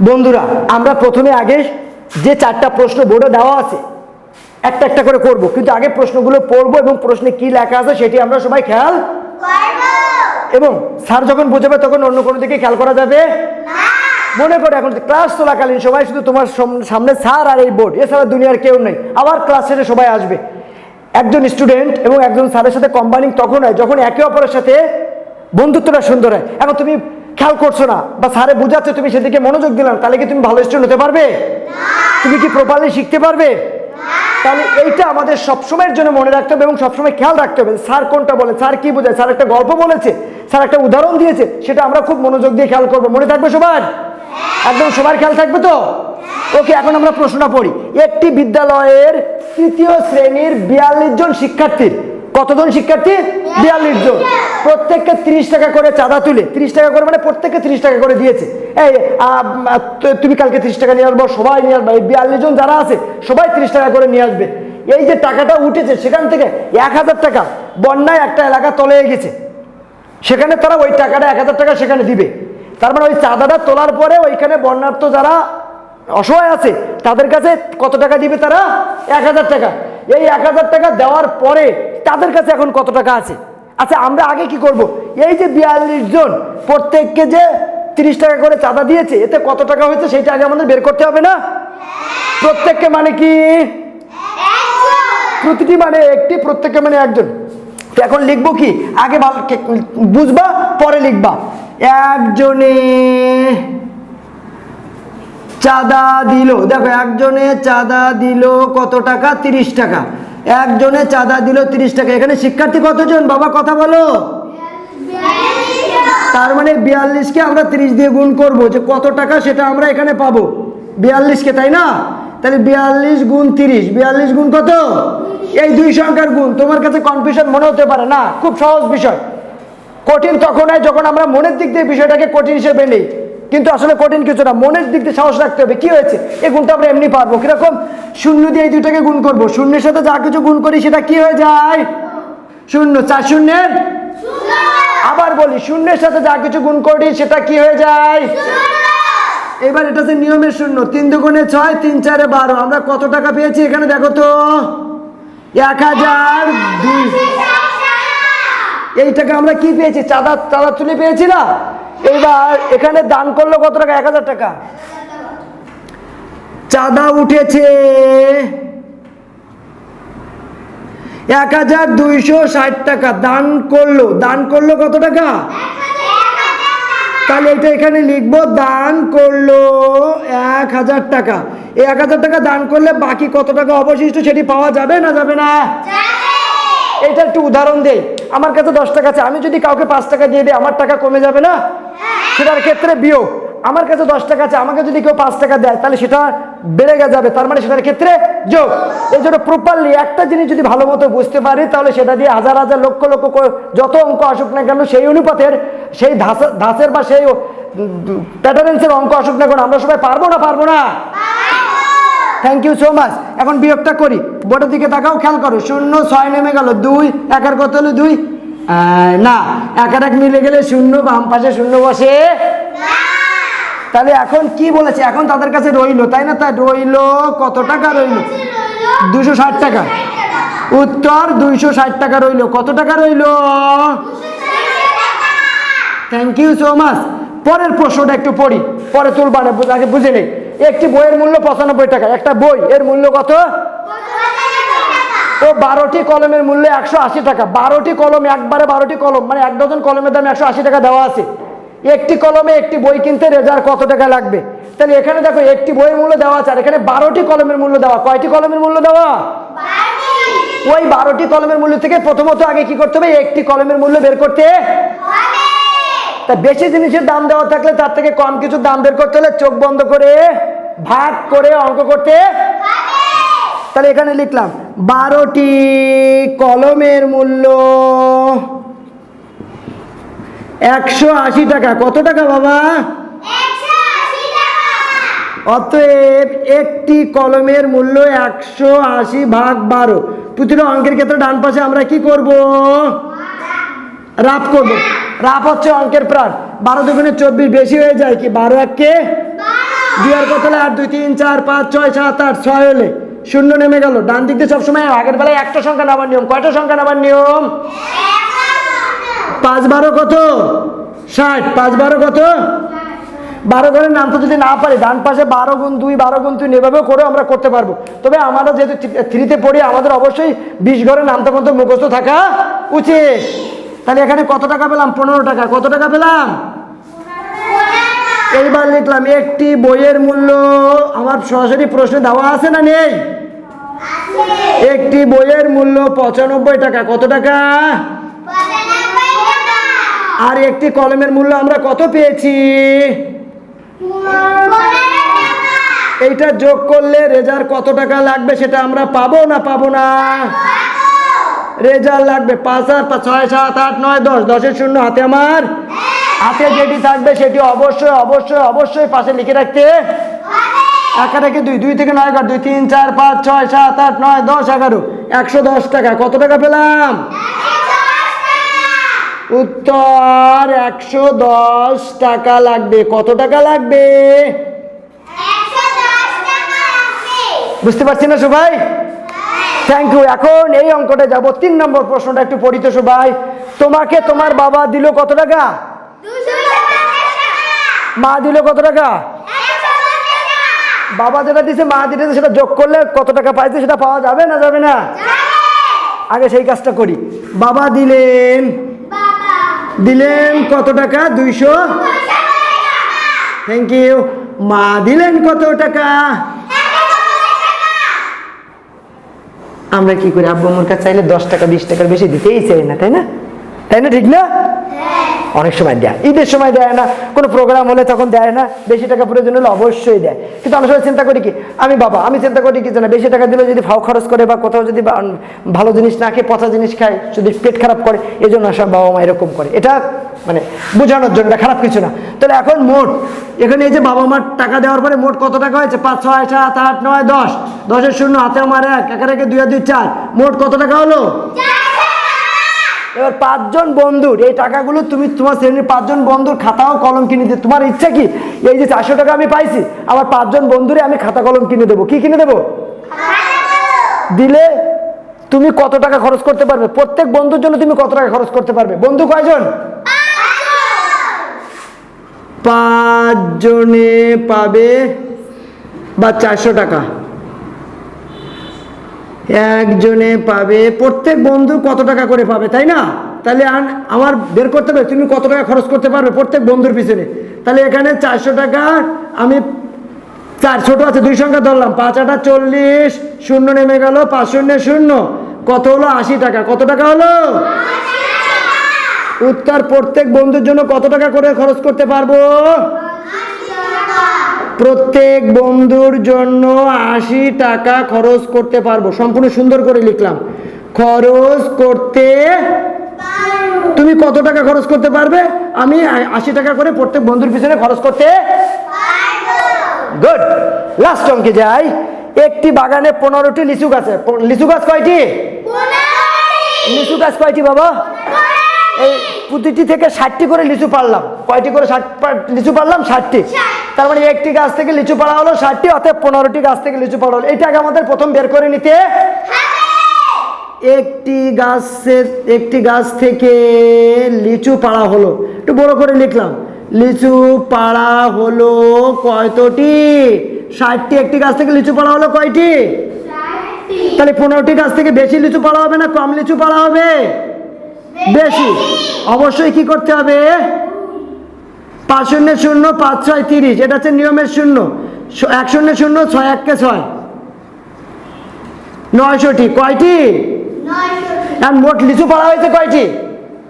বন্ধুরা আমরা প্রথমে আগে যে চারটা প্রশ্ন বোর্ডে দেওয়া আছে একটা একটা করে করব। কিন্তু আগে প্রশ্নগুলো পড়ব এবং প্রশ্নে কি লেখা আছে সেটি আমরা সবাই খেয়াল এবং স্যার যখন বোঝাবে তখন অন্য কোনো দিকে খেয়াল করা যাবে? মনে করো এখন ক্লাস চলাকালীন সবাই শুধু তোমার সাম- সামনে স্যার আর এই বোর্ড এছাড়া দুনিয়ার কেউ নেই। আবার ক্লাস শেষে সবাই আসবে। একজন স্টুডেন্ট এবং একজন স্যারের সাথে কম্বাইনিং তখন হয় যখন একে অপরের সাথে বন্ধুত্বটা সুন্দর হয়। এখন তুমি খেয়াল করছ না? বা স্যারে বুঝাচ্ছে তুমি সেদিকে মনোযোগ দিলাম তাহলে কি তুমি ভালো স্টুডেন্ট হতে পারবে? তুমি কি প্রপারলি শিখতে পারবে? তাহলে এইটা আমাদের সবসময়ের জন্য মনে রাখতে হবে এবং সবসময় খেয়াল রাখতে হবে স্যার কোনটা বলে স্যার কি বোঝায় স্যার একটা গল্প বলেছে স্যার একটা উদাহরণ দিয়েছে সেটা আমরা খুব মনোযোগ দিয়ে খেয়াল করব। মনে থাকবে সবার? একদম সবার খেয়াল থাকবে তো? ওকে এখন আমরা প্রশ্নটা পড়ি। একটি বিদ্যালয়ের তৃতীয় শ্রেণির বিয়াল্লিশ জন শিক্ষার্থীর কতজন শিক্ষার্থী? বিয়াল্লিশ জন। প্রত্যেককে তিরিশ টাকা করে চাঁদা তুলে তিরিশ টাকা করে মানে প্রত্যেককে তিরিশ টাকা করে দিয়েছে। এই তুমি কালকে তিরিশ টাকা নিয়ে আসব সবাই নিয়ে আসবে। এই বিয়াল্লিশ জন যারা আছে সবাই তিরিশ টাকা করে নিয়ে আসবে। এই যে টাকাটা উঠেছে সেখান থেকে এক হাজার টাকা বন্যায় একটা এলাকা তলে গেছে। সেখানে তারা ওই টাকাটা এক হাজার টাকা সেখানে দিবে। তার মানে ওই চাঁদাটা তোলার পরে ওইখানে বন্যার্থ যারা অসহায় আছে তাদের কাছে কত টাকা দিবে তারা? এক হাজার টাকা। এই এক হাজার টাকা দেওয়ার পরে তাদের কাছে এখন কত টাকা আছে? আচ্ছা আমরা আগে কি করব? এই যে বিয়াল্লিশ জন প্রত্যেককে যে তিরিশ টাকা করে চাঁদা দিয়েছে, এতে কত টাকা হয়েছে সেটা আগে আমাদের বের করতে হবে না? প্রত্যেককে মানে কি? প্রতিটি মানে একটি, প্রত্যেককে মানে একজন। এখন লিখব কি? আগে বুঝবা, পরে লিখবা। একজনে চাঁদা দিল। দেখো, একজনে চাঁদা দিল কত টাকা? তিরিশ টাকা। একজনে চাঁদা দিল তিরিশ টাকা। এখানে শিক্ষার্থী কতজন? বাবা, কথা বলো। তার মানে বিয়াল্লিশকে আমরা তিরিশ দিয়ে গুণ করব। যে কত টাকা সেটা আমরা এখানে পাবো। বিয়াল্লিশকে, তাই না? তাহলে বিয়াল্লিশ গুণ তিরিশ। বিয়াল্লিশ গুণ কত? এই দুই সংখ্যার গুণ। তোমার কাছে কনফিউশন মনে হতে পারে না। খুব সহজ বিষয়। কঠিন তখন হয় যখন আমরা মনের দিক দিয়ে বিষয়টাকে কঠিন হিসেবে নেই। কিন্তু আসলে কঠিন কিছু না মনের দিক দিয়ে সাহস রাখতে হবে। কি হয়েছে? এই গুণটা আমরা এমনি পারব। কীরকম? শূন্য দিয়ে এই দুইটাকে গুণ করব। শূন্যের সাথে যা কিছু গুণ করি সেটা কি হয়ে যায়? শূন্য। চার শূন্যের? আবার বলি শূন্যের সাথে যা কিছু গুণ করি সেটা কি হয়ে যায়? এবার এটা হচ্ছে নিয়মের শূন্য। তিন দুগুণে ছয় তিন চারে বারো। আমরা কত টাকা পেয়েছি এখানে দেখো তো? এক হাজার দুই এই টাকা আমরা কি পেয়েছি? চাঁদা চাঁদা তুলে পেয়েছি না? এবার এখানে দান করল কত টাকা? এক হাজার টাকা। চাঁদা উঠেছে এক হাজার দুইশো ষাট টাকা। দান করল। দান করল কত টাকা? তাহলে এটা এখানে লিখব দান করল এক হাজার টাকা। এই এক হাজার টাকা দান করলে বাকি কত টাকা অবশিষ্ট সেটি পাওয়া যাবে না যাবে না? এটা একটু উদাহরণ দেই আমার কাছে দশ টাকা আছে, আমি যদি কাউকে পাঁচ টাকা দিয়ে দিই, আমার টাকা কমে যাবে না? সেটার ক্ষেত্রে বিয়োগ। আমার কাছে দশ টাকা আছে, আমাকে যদি কেউ পাঁচ টাকা দেয়, তাহলে সেটা বেড়ে যাবে, তার মানে সেটার ক্ষেত্রে যোগ। এই জন্য প্রপারলি একটা জিনিস যদি ভালো মতো বুঝতে পারি, তাহলে সেটা দিয়ে হাজার হাজার লক্ষ লক্ষ যত অঙ্ক আসুক না কেন, সেই অনুপাতের, সেই ধাঁচের বা সেই প্যাটার্নেন্সের অঙ্ক আসুক না কেন, আমরা সবাই পারব না পারব না? থ্যাংক ইউ সো মাচ এখন বিয়োগটা করি। বোর্ডের দিকে তাকাও, খেয়াল করো, শূন্য, ছয় নেমে গেল, দুই, একার কত হলো, দুই? না একার এক মিলে গেলে শূন্য, বাম পাশে শূন্য বসে। তাহলে এখন কি বলেছে? এখন তাদের কাছে রইল, তাই না? তাই রইল, কত টাকা রইল? দুশো ষাট টাকা। উত্তর, দুইশো ষাট টাকা রইল। কত টাকা রইল? থ্যাংক ইউ সো মাচ পরের প্রশ্নটা একটু পড়ি, পরে তুলবা না আগে বুঝে নেই। একটি বইয়ের মূল্য পঁচানব্বই টাকা। একটা বই এর মূল্য কত? ও বারোটি কলমের মূল্য একশো আশি টাকা। বারোটি কলম একবারে বারোটি কলম মানে এক ডজন কলমের দাম একশো আশি টাকা দেওয়া আছে। একটি কলমে একটি বই কিনতে রেজার কত টাকা লাগবে? তাহলে এখানে দেখো একটি বইয়ের মূল্য দেওয়া আছে আর এখানে বারোটি কলমের মূল্য দেওয়া। কয়টি কলমের মূল্য দেওয়া? ওই বারোটি কলমের মূল্য থেকে প্রথমত আগে কি করতে হবে? একটি কলমের মূল্য বের করতে তা বেশি জিনিসের দাম দেওয়া থাকলে তার থেকে কম কিছু দাম বের করতে হলে চোখ বন্ধ করে ভাগ করে অঙ্ক করতে তাহলে এখানে লিখলাম, বারোটি কলমের মূল্য একশো আশি টাকা। কত টাকা বাবা? অতএব একটি কলমের মূল্য একশো আশি ভাগ বারো। প্রতিটা অঙ্কের ক্ষেত্রে ডান পাশে আমরা কি করব? রাপ করব। রাপ হচ্ছে অঙ্কের প্রাণ। বারো দুগুণে চব্বিশ বেশি হয়ে যায় কি? বারো এককে দুই আর কত হলে? আট দুই তিন চার পাঁচ ছয় সাত আট ছয় হলে শূন্য নেমে গেল। ডান দিক দিয়ে সবসময় আগের বেলায় একটা সংখ্যা নামার নিয়ম। কয়টা সংখ্যা নামার নিয়ম? পাঁচ বারো কত? ষাট। পাঁচ বারো কত? বারো ঘরের নাম তো যদি না পারি ডান পাশে বারো গুণ দুই বারো গুণ তুই এভাবেও করে আমরা করতে পারব। তবে আমরা যেহেতু থ্রিতে পড়ি আমাদের অবশ্যই বিশ ঘরের নামটা মধ্যে মুখস্থ থাকা উচিত। তাহলে এখানে কত টাকা পেলাম? পনেরো টাকা। কত টাকা পেলাম? এইবার লিখলাম, একটি বইয়ের মূল্য আমার সরাসরি প্রশ্নে দেওয়া আছে না নেই? একটি বইয়ের মূল্য পঁচানব্বই টাকা। কত টাকা? আর একটি কলমের মূল্য আমরা কত পেয়েছি? এইটা যোগ করলে রেজার কত টাকা লাগবে সেটা আমরা পাবো না পাবো না? রেজার লাগবে পাঁচ আর পাঁচ, ছয় সাত আট নয় দশ। দশের শূন্য হাতে আমার। হাতে যেটি থাকবে সেটি অবশ্যই অবশ্যই অবশ্যই পাশে লিখে রাখতে। একা রেখে দুই দুই থেকে নয় এগারো দুই তিন চার পাঁচ ছয় সাত আট নয় দশ এগারো একশো দশ টাকা। কত টাকা পেলাম? উত্তর একশো দশ টাকা লাগবে। কত টাকা লাগবে। বুঝতে পারছি না সবাই? থ্যাংক ইউ এখন এই অঙ্কটা যাব। তিন নম্বর প্রশ্নটা একটু পড়িত সবাই তোমাকে তোমার বাবা দিল কত টাকা? মা দিল কত টাকা? বাবা যেটা দিছে মা দিতে সেটা যোগ করলে কত টাকা পাইছে সেটা পাওয়া যাবে না যাবে না? আগে সেই কাজটা করি। বাবা দিলেন। দিলেন কত টাকা? দুইশো? থ্যাংক ইউ মা দিলেন কত টাকা? আমরা কি করি? আব্বু আমার কাছে চাইলে দশ টাকা বিশ টাকার বেশি দিতেই চাই না তাই না? তাই না ঠিক না? অনেক সময় দেয়। ঈদের সময় দেয় না কোনো প্রোগ্রাম হলে তখন দেয় না বেশি টাকা প্রয়োজন হলে অবশ্যই দেয়। কিন্তু আমরা সবাই চিন্তা করি কি আমি বাবা আমি চিন্তা করি কি জানা বেশি টাকা দিলে যদি ফাও খরচ করে বা কোথাও যদি ভালো জিনিস না খেয়ে পচা জিনিস খায় যদি পেট খারাপ করে এই জন্য সব বাবা মা এরকম করে। এটা মানে বোঝানোর জন্য এটা খারাপ কিছু না। তাহলে এখন মোট এখানে এই যে বাবা মার টাকা দেওয়ার পরে মোট কত টাকা হয়েছে? পাঁচ ছয় সাত আট নয় দশ। দশের শূন্য, হাতে আমার এক, একা রেখে দুই দুই চার। মোট কত টাকা হলো? এবার পাঁচজন বন্ধুর, এই টাকাগুলো তুমি তোমার শ্রেণির পাঁচজন বন্ধুর খাতা ও কলম কিনে দিতে। তোমার ইচ্ছা কি? এই যে চারশো টাকা আমি পাইছি আমার পাঁচজন বন্ধুরে আমি খাতা কলম কিনে দেবো। কি কিনে দেবো? দিলে তুমি কত টাকা খরচ করতে পারবে? প্রত্যেক বন্ধুর জন্য তুমি কত টাকা খরচ করতে পারবে? বন্ধু কয়জন? পাঁচজনে পাবে বা চারশো টাকা। একজনে পাবে, প্রত্যেক বন্ধু কত টাকা করে পাবে, তাই না? তাহলে আমার বের করতে হবে, তুমি কত টাকা খরচ করতে পারবে প্রত্যেক বন্ধুর পিছনে? তাহলে এখানে চারশো টাকা, আমি চার, ছোট আছে, দুই সংখ্যা ধরলাম, পাঁচ আটা, চল্লিশ, শূন্য নেমে গেল, পাঁচ, শূন্য শূন্য। কত হলো? আশি টাকা। কত টাকা হলো? উত্তর, প্রত্যেক বন্ধুর জন্য কত টাকা করে খরচ করতে পারব? প্রত্যেক বন্ধুর জন্য আশি টাকা খরচ করতে পারব। সম্পূর্ণ সুন্দর করে লিখলাম। খরচ করতে তুমি কত টাকা খরচ করতে পারবে? আমি আশি টাকা করে প্রত্যেক বন্ধুর পিছনে খরচ করতে গুড লাস্ট অঙ্কে যাই। একটি বাগানে পনেরোটি লিচু গাছে লিচু গাছ কয়টি? লিচু গাছ কয়টি বাবা? এই প্রতিটি থেকে ষাটটি করে লিচু পারলাম কয়টি করে ষাট লিচু পারলাম ষাটটি। তার মানে একটি গাছ থেকে লিচু পাড়া হলো ষাটটি অর্থাৎ পনেরোটি গাছ থেকে লিচু পাড়া হলো। এটাকে আমাদের প্রথম বের করে নিতে একটি গাছের একটি গাছ থেকে লিচু পাড়া হলো। একটু বড় করে লিখলাম। লিচু পাড়া হলো কয়তটি? ষাটটি। একটি গাছ থেকে লিচু পাড়া হলো কয়টি? তাহলে পনেরোটি গাছ থেকে বেশি লিচু পাড়া হবে না কম লিচু পাড়া হবে? বেশি। অবশ্যই কি করতে হবে? পাঁচ শূন্য শূন্য পাঁচ ছয় তিরিশ। এটা হচ্ছে নিয়মের শূন্য। এক শূন্য শূন্য ছয় এককে ছয়। নয়শোটি কয়টি? আর মোট লিচু পাড়া হয়েছে কয়টি?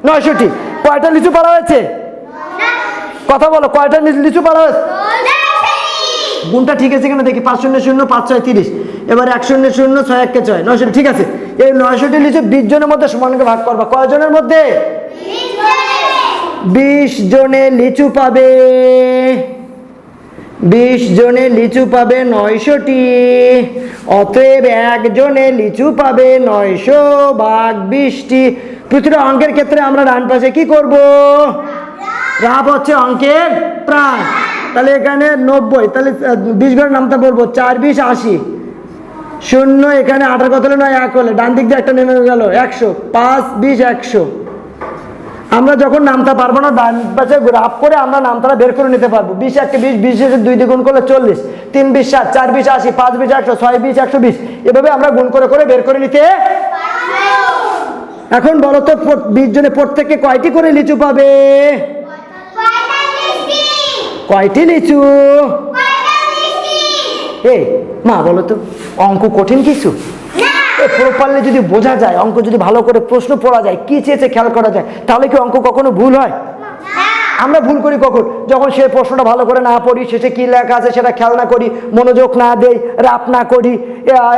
নয়শোটি কয়টা লিচু পাড়া হয়েছে? কথা বলো কয়টা লিচু পাড়া হয়েছে? গুণটা ঠিক আছে কিনা দেখি? পাঁচ শূন্য শূন্য পাঁচ ছয় তিরিশ। এবার এক শূন্য শূন্য ছয় এককে ছয়। নয়শো ঠিক আছে। এই নয়শোটি লিচু বিশ জনের মধ্যে সমানকে ভাগ করবা। কয়জনের মধ্যে? বিশ জনে লিচু পাবে। বিশ জনে লিচু পাবে নয়শোটি। অতএব একজনে লিচু পাবে নয়শো ভাগ বিশটি। প্রতিটা অঙ্কের ক্ষেত্রে আমরা ডান পাশে কি করব? রাব হচ্ছে অঙ্কের প্রাণ। তাহলে এখানে নব্বই, তাহলে বিশ ঘরের নামটা বলব, চার বিশ আশি। শূন্য এখানে আঠারো কত হলো? নয় এক হলে। ডান দিক দিয়ে একটা নেমে গেল। একশো। পাঁচ বিশ একশো। আমরা যখন নামটা পারব না ডান পাশে রাপ করে আমরা নামটা বের করে নিতে পারব। বিশ একটা বিশ বিশ দুই দ্বিগুণ করলে চল্লিশ। তিন বিশ সাত চার বিশ আশি পাঁচ বিশ একশো ছয় বিশ একশো বিশ। এভাবে আমরা গুণ করে করে বের করে নিতে এখন বলো তো বিশ জনে প্রত্যেককে কয়টি করে লিচু পাবে? কয়টি লিচু? এ মা বলো তো অঙ্ক কঠিন কিছু? প্রপারলি যদি বোঝা যায় অঙ্ক যদি ভালো করে প্রশ্ন পড়া যায় কি চেয়েছে খেয়াল করা যায় তাহলে কি অঙ্ক কখনো ভুল হয়? আমরা ভুল করি কখন? যখন সে প্রশ্নটা ভালো করে না পড়ি শেষে কি লেখা আছে সেটা খেয়াল না করি মনোযোগ না দেই রাপ না করি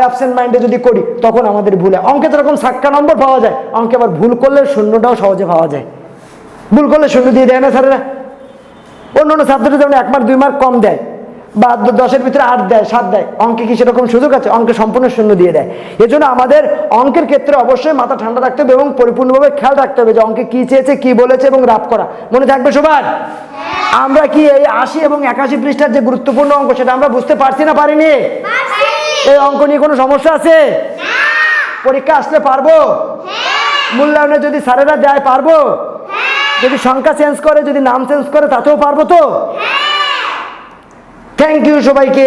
অ্যাবসেন্ট মাইন্ডে যদি করি তখন আমাদের ভুল হয়। অঙ্কে তো এরকম সাক্কা নম্বর পাওয়া যায়। অঙ্কে আবার ভুল করলে শূন্যটাও সহজে পাওয়া যায়। ভুল করলে শূন্য দিয়ে দেয় না স্যারেরা। অন্য অন্য সাবজেক্টে যেমন এক মার্ক দুই মার্ক কম দেয়। বা দশের ভিতরে আট দেয় সাত দেয়। অঙ্কে কি সেরকম সুযোগ আছে? অঙ্কে সম্পূর্ণ শূন্য দিয়ে দেয়। এজন্য আমাদের অঙ্কের ক্ষেত্রে অবশ্যই মাথা ঠান্ডা রাখতে হবে এবং পরিপূর্ণভাবে খেয়াল রাখতে হবে যে অঙ্কে কি চেয়েছে কি বলেছে এবং রাপ করা। মনে থাকবে সবার আমরা কি এই আশি এবং একাশি পৃষ্ঠার যে গুরুত্বপূর্ণ অঙ্ক সেটা আমরা বুঝতে পারছি না পারিনি? এই অঙ্ক নিয়ে কোনো সমস্যা আছে? পরীক্ষা আসলে পারব? মূল্যায়নে যদি স্যারেরা দেয় পারব? যদি সংখ্যা চেঞ্জ করে যদি নাম চেঞ্জ করে তাতেও পারব তো? থ্যাংক ইউ সবাইকে।